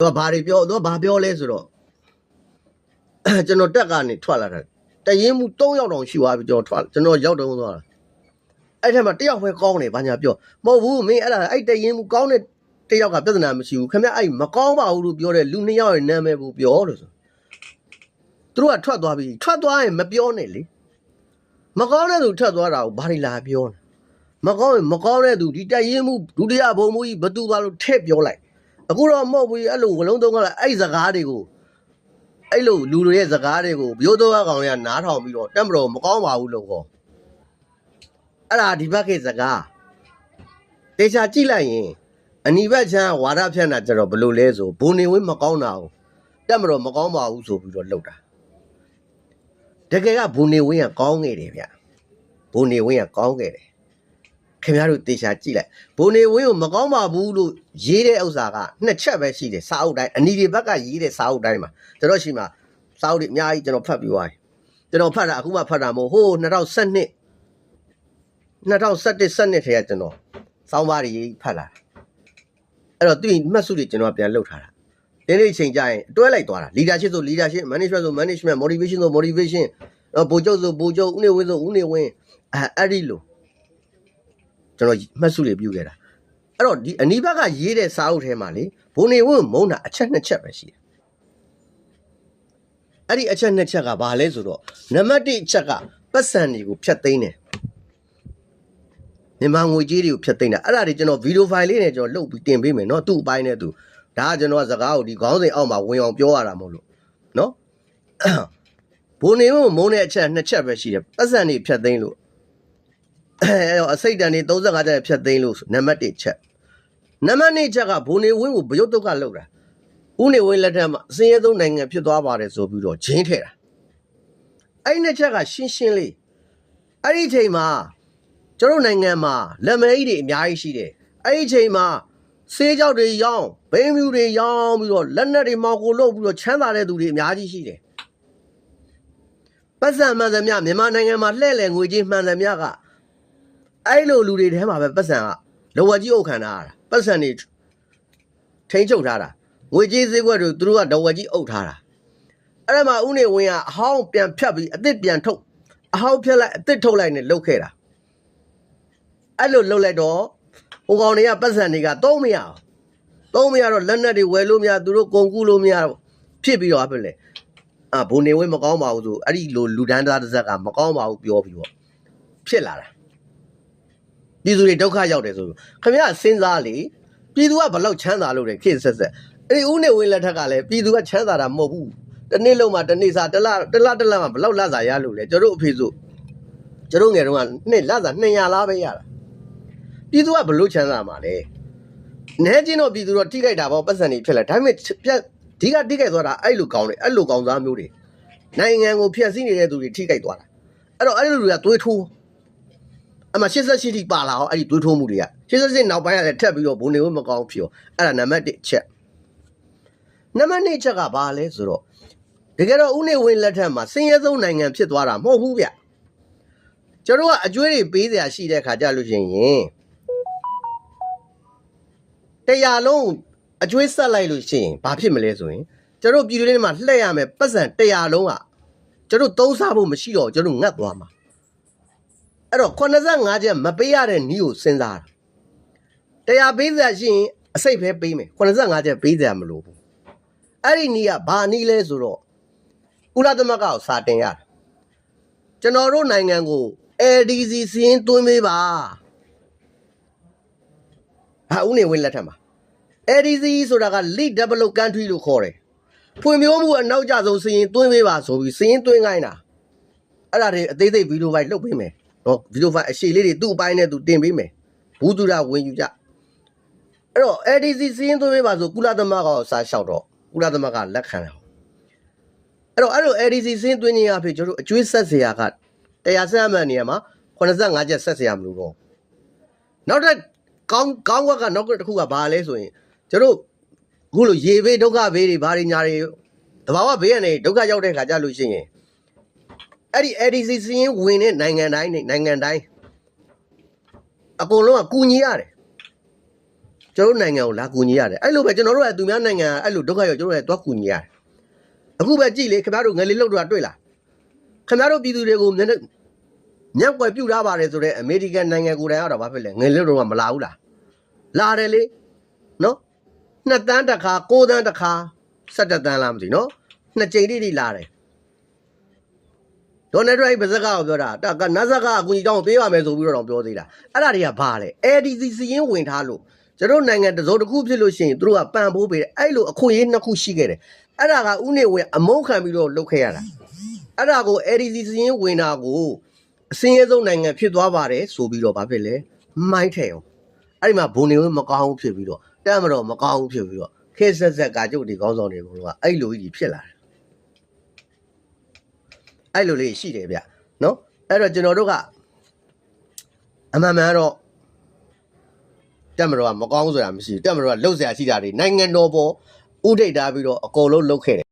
သူကဘာတွေပြောသူကဘာပြောလဲဆိုတော့ကျွန်တော်တက်ကနေထွက်လာတာတရင်မှု၃ယောက်တောင်ရှိသွားပြီကျွန်တော်ထွက်ကျွန်တော်ရောက်တုံးသွားတာအဲ့ထက်မှာတယောက်ပဲကောင်းတယ်ဘာညာပြောမဟုတ်ဘူးမင်းအဲ့ဒါအဲ့တရင်မှုကောင်းတဲ့တယောက်ကပြဿနာမရှိဘူးခင်ဗျအဲ့မကောင်းပါဘူးလို့ပြောတဲ့လူနှစ်ယောက်ရဲ့နာမည်ကိုပြောလို့ဆိုသူတို့ကထွက်သွားပြီထွက်သွားရင်မပြောနဲ့လေမကောင်းတဲ့သူထွက်သွားတာကိုဘာတွေလာပြောလဲမကောင်းရင်မကောင်းတဲ့သူဒီတရင်မှုဒုတိယဘုံမူကြီးဘသူပါလို့ထည့်ပြောလိုက် အခုတော့မဟုတ်ဘူးအဲ့လိုဝလုံးသုံးကလည်းအဲ့စကားတွေကိုအဲ့လိုလူတွေရဲ့စကားတွေကိုဘိုးတော်ကောင်တွေကနားထောင်ပြီးတော့တက်မတော်မကောင်းပါဘူးလို့ခေါ်အဲ့ဒါဒီဘက်ကစကားတေချာကြည့်လိုက်ရင်အနိဘတ်ချမ်းဝါဒဖြန့်တာကြတော့ဘယ်လိုလဲဆိုဘုံနေဝင်းမကောင်းတာကိုတက်မတော်မကောင်းပါဘူးဆိုပြီးတော့လှုပ်တာတကယ်ကဘုံနေဝင်းကကောင်းခဲ့တယ်ဗျဘုံနေဝင်းကကောင်းခဲ့တယ် ခင်ဗျားတို့တေချာကြည့်လိုက်ဘုံနေဝင်းကိုမကောင်းပါဘူးလို့ရေးတဲ့ဥစ္စာကနှစ်ချက်ပဲရှိတယ်စာအုပ်တိုင်းအနီဒီဘက်ကရေးတဲ့စာအုပ်တိုင်းမှာကျွန်တော်ရှိမှာစာအုပ်တွေအများကြီးကျွန်တော်ဖတ်ပြီးသွားတယ်ကျွန်တော်ဖတ်တာအခုမှဖတ်တာမဟုတ်ဟိုး2012 2017 12ထဲကကျွန်တော်စောင်းပါးတွေဖတ်လာတာအဲ့တော့သူမှတ်စုတွေကျွန်တော်ပြန်လုပ်ထားတာဒီနေ့ချိန်ကြရင်အတွဲလိုက်သွားတာ leadership ဆို leadership management ဆို management motivation ဆို motivation တော့ဘိုလ်ချုပ်ဆိုဘိုလ်ချုပ်ဦးနေဝင်းဆိုဦးနေဝင်းအဲအဲ့ဒီလို ကျွန်တော်မှတ်စုတွေပြုခဲ့တာအဲ့တော့ဒီအနိဘတ်ကရေးတဲ့စာအုပ်ထဲမှာလေဘုံနေဝင်းမုံတာအချက်နှစ်ချက်ပဲရှိတယ်အဲ့ဒီအချက်နှစ်ချက်ကဘာလဲဆိုတော့နံပါတ်1အချက်ကပတ်စံတွေကိုဖြတ်သိမ်းတယ်မြန်မာငွေကြေးတွေကိုဖြတ်သိမ်းတာအဲ့ဒါတွေကျွန်တော်ဗီဒီယိုဖိုင်လေးနဲ့ကျွန်တော်လုပ်ပြီးတင်ပေးမယ်နော်သူ့အပိုင်းနဲ့သူဒါကကျွန်တော်စကားကိုဒီခေါင်းစဉ်အောက်မှာဝင်အောင်ပြောရတာမဟုတ်လို့နော်ဘုံနေဝင်းမုံတဲ့အချက်နှစ်ချက်ပဲရှိတယ်ပတ်စံတွေဖြတ်သိမ်းလို့ အဲတော့အစိတ်တန်နေ35ကျပ်ဖြတ်သိမ်းလို့နံပါတ်1ချက်နံပါတ်2ချက်ကဘုံနေဝင်းကိုဗယုတ်တုတ်ကလောက်တာဦးနေဝင်းလက်ထက်မှာအစင်းရဲဆုံးနိုင်ငံဖြစ်သွားပါတယ်ဆိုပြီးတော့ဂျင်းထဲတာအဲ့ဒီနှစ်ချက်ကရှင်းရှင်းလေးအဲ့ဒီအချိန်မှာကျွန်တော်နိုင်ငံမှာလက်မဲကြီးတွေအများကြီးရှိတယ်အဲ့ဒီအချိန်မှာစေးကြောက်တွေရောင်းဘိန်းမြူတွေရောင်းပြီးတော့လက်နက်တွေမောက်ကိုလုပ်ပြီးတော့ချမ်းသာတဲ့သူတွေအများကြီးရှိတယ်ပတ်စံမှန်သမျှမြန်မာနိုင်ငံမှာလှည့်လည်ငွေကြေးမှန်သမျှက အဲ့လိုလူတွေထဲမှာပဲပတ်စံကလောဝကြီးအုပ်ခံထားရတာပတ်စံတွေထိန်းချုပ်ထားတာငွေကြေးဈေးကွက်တွေသူတို့ကလောဝကြီးအုပ်ထားတာအဲ့ဒါမှဥနေဝင်းကအဟောင်းပြန်ဖြတ်ပြီးအစ်စ်ပြန်ထုတ်အဟောင်းဖြတ်လိုက်အစ်စ်ထုတ်လိုက်နဲ့လုတ်ခဲ့တာအဲ့လိုလုတ်လိုက်တော့ဟိုကောင်တွေကပတ်စံတွေကသုံးမရအောင်သုံးမရတော့လက်နက်တွေဝယ်လို့မရသူတို့ကုန်ကူးလို့မရဖြစ်ပြီးတော့ဖြစ်လေအာဘုံနေဝင်းမကောင်းပါဘူးဆိုအဲ့ဒီလိုလူဒန်းသားတစ်စက်ကမကောင်းပါဘူးပြောပြီးတော့ဖြစ်လာတာ ပြည်သူတွေဒုက္ခရောက်တယ်ဆိုလို့ခင်ဗျားစဉ်းစားလေပြည်သူကဘလောက်ချမ်းသာလို့တယ်ခေတ်ဆက်ဆက်အဲ့ဒီဦးနေဝင်းလက်ထက်ကလည်းပြည်သူကချမ်းသာတာမဟုတ်ဘူးတစ်နေ့လုံးမှာတစ်နေ့စာတစ်လတစ်လတစ်လမှာဘလောက်လစာရလို့လဲကျတို့အဖေဆိုကျတို့ငယ်တုန်းကနှစ်လစာ200လားပဲရတာပြည်သူကဘလို့ချမ်းသာမှာလဲနဲချင်းတော့ပြည်သူတော့ထိခိုက်တာပေါ့ပတ်စံနေဖြစ်လာဒါပေမဲ့ပြတ်ဒီကထိခိုက်သွားတာအဲ့လိုကောင်းတယ်အဲ့လိုကောင်းစားမျိုးတွေနိုင်ငံကိုဖျက်ဆီးနေတဲ့သူတွေထိခိုက်သွားတာအဲ့တော့အဲ့လိုတွေကသွေးထိုး အမှ88တိပါလာအောင်အဲ့ဒီတွေးထိုးမှုတွေက88နောက်ပိုင်းကလည်းထက်ပြီးတော့ဘုံနေဝမကောင်းဖြစ်ရောအဲ့ဒါနံပါတ်1ချက်နံပါတ်2ချက်ကဘာလဲဆိုတော့တကယ်တော့ဦးနေဝင်းလက်ထက်မှာစင်ရဲဆုံးနိုင်ငံဖြစ်သွားတာမဟုတ်ဘူးဗျကျွန်တော်ကအကျွေးတွေပေးစရာရှိတဲ့ခါကြလို့ရှိရင်တရားလုံးအကျွေးဆက်လိုက်လို့ရှိရင်ဘာဖြစ်မလဲဆိုရင်ကျွန်တော်ပြည်သူတွေမှာလှည့်ရမယ်ပတ်စံတရားလုံးကကျွန်တော်သုံးစားဖို့မရှိတော့ကျွန်တော်ငတ်သွားမှာ အဲ့တော့85ချက်မပေးရတဲ့နီးကိုစဉ်းစားတာတရားပေးစရာရှိရင်အစိတ်ပဲပေးမယ်85ချက်ပေးစရာမလိုဘူးအဲ့ဒီနီးကဘာနီးလဲဆိုတော့ကုလသမဂ္ဂကိုစာတင်ရတယ်ကျွန်တော်တို့နိုင်ငံကို LDC စီးရင်သွင်းပေးပါဟာဦးနေဝင်းလက်ထက်မှာ LDC ဆိုတာက Lead Developed Country လို့ခေါ်တယ်ဖွံ့ဖြိုးမှုအနောက်ကျဆုံးစီးရင်သွင်းပေးပါဆိုပြီးစီးရင်သွင်းခိုင်းတာအဲ့ဒါတွေအသေးစိတ်ဗီဒီယိုဖိုင်လုပ်ပေးမယ် နော်ဗီဒီယိုဖိုင်အရှိလေးတွေသူ့အပိုင်းနဲ့သူတင်ပေးမယ်ဘူးသူရဝင်ယူကြအဲ့တော့ ADC စီးရင်သွင်းပေးပါဆိုကုလသမဂ္ဂကစာလျှောက်တော့ကုလသမဂ္ဂလက်ခံတယ်အဲ့တော့အဲ့လို ADC စီးရင်သွင်းခြင်းအဖြစ်ကျွန်တော်တို့အကျွေးဆက်စရာကတရားဆက်အမှန်နေရာမှာ85ချက်ဆက်စရာမလိုတော့နောက်တစ်ကောင်းကောင်းကွက်ကနောက်တစ်ခုကဘာလဲဆိုရင်ကျွန်တော်ခုလိုရေဘေးဒုက္ခဘေးတွေဘာတွေညာတွေတဘာဝဘေးကနေဒုက္ခရောက်တဲ့ခါကြလို့ရှိရင် အဲ့ဒီ ADC စီးရင်ဝင်တဲ့နိုင်ငံတိုင်းနဲ့နိုင်ငံတိုင်းအကုန်လုံးကကူညီရတယ်ကျကျွန်တော်တို့နိုင်ငံကိုလာကူညီရတယ်အဲ့လိုပဲကျွန်တော်တို့ကသူများနိုင်ငံကအဲ့လိုဒုက္ခရောက်ကျွန်တော်တို့ကသွားကူညီရတယ်အခုပဲကြည့်လေခင်ဗျားတို့ငယ်လေးလှုပ်တော့တွေ့လားခင်ဗျားတို့ပြည်သူတွေကိုမျက်နှာညက်ွယ်ပြုတ်ထားပါတယ်ဆိုတော့အမေရိကန်နိုင်ငံကိုယ်တိုင်ကတော့ဘာဖြစ်လဲငယ်လေးလှုပ်တော့မလာဘူးလားလာတယ်လေနော်နှစ်တန်းတစ်ခါကိုးတန်းတစ်ခါ၁၇တန်းလားမသိနော်နှစ်ကြိမ်တိတိလာတယ် ဒေါ်နယ်ထရန့်ဗဇက်ကပြောတာတကနတ်ဇက်ကအကူကြီးတောင်းပေးရမယ်ဆိုပြီးတော့ပြောသေးတာအဲ့ဒါတွေကဘာလဲ ADC စီရင်ဝင်ထားလို့ကျတို့နိုင်ငံတစုံတစ်ခုဖြစ်လို့ရှိရင်တို့ကပံ့ပိုးပေးတယ်အဲ့လိုအခွင့်အရေးနှစ်ခုရှိခဲ့တယ်အဲ့ဒါကဥနေဝင်အမုန်းခံပြီးတော့လုပ်ခဲ့ရတာအဲ့ဒါကို ADC စီရင်ဝင်တာကိုအစင်းရဲဆုံးနိုင်ငံဖြစ်သွားပါတယ်ဆိုပြီးတော့ဘာဖြစ်လဲမိုင်းထဲအောင်အဲ့ဒီမှာဘုံနေဝင်မကောင်းဘူးဖြစ်ပြီးတော့တမ်းမတော်မကောင်းဘူးဖြစ်ပြီးတော့ခေတ်ဆက်ဆက်ကကြုတ်ဒီကောင်းဆောင်တွေဘုံကအဲ့လိုကြီးဖြစ်လာတယ် အဲ့လိုလေးရှိတယ်ဗျနော်အဲ့တော့ကျွန်တော်တို့ကအမှန်မှန်တော့တက်မတော်ကမကောင်းဆိုတာမရှိဘူးတက်မတော်ကလှုပ်ရှားရှိတာတွေနိုင်ငံတော်ပေါ်ဥဒိတ်ထားပြီးတော့အကုန်လုံးလှုပ်ခဲ့တယ်